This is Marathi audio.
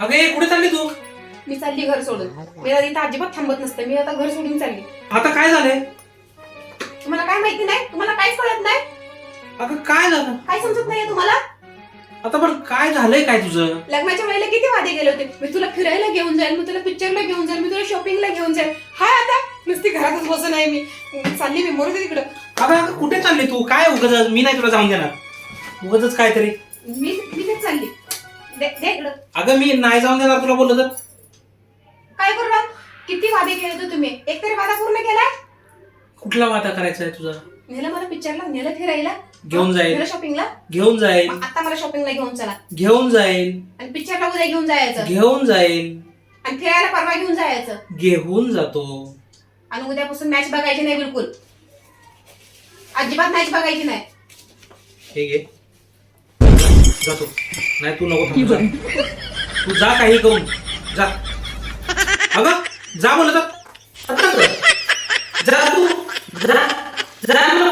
अगं ए, कुठे चालली तू? मी चालली घर सोडून. मी आता इथं अजिबात थांबत नसते. मी आता घर सोडून चालली. आता काय झालंय? तुम्हाला काय माहिती नाही? तुम्हाला काहीच कळत नाही? अगं काय झालं? काय समजत नाहीये तुम्हाला? आता पण काय झालंय काय तुझं? लग्नाच्या वेळेला किती वादे गेले होते? मी तुला फिरायला घेऊन जाईल मी तुला पिक्चरला घेऊन जाईल मी तुला शॉपिंगला घेऊन जाईल. हाय आता नुसती घरातच बसून आहे मी. चालली मी मरू दे तिकडं. अगं अगं कुठे चालली तू? काय उगाच मी नाही तुला जाऊन देणार. उगाच काहीतरी. मी मी तेच चालली. दे दे इकडं. अगं मी नाही जाऊन देणार तुला बोललो तर. काय करू राव? किती वादे केले होते तुम्ही? एक तरी वादा पूर्ण केलाय? कुठला वादा करायचा आहे तुझा? नेलं मला पिक्चरला नेलं फिरायला. घेऊन जाईल. नेलं शॉपिंगला घेऊन जाईल. आता मला शॉपिंगला घेऊन चला. घेऊन जाईल. आणि पिक्चरला उद्या घेऊन जायचं. घेऊन जाईल. आणि फिरायला परवा घेऊन जायचं. घेऊन जातो. आणि उद्यापासून मॅच बघायची नाही बिलकुल. अजिबात मॅच बघायची नाही. हे घे. जातो. नाही तू नको थांबू, जा. तू जा काही करून. जा. अगं जा बोलत जा तू. जा जा.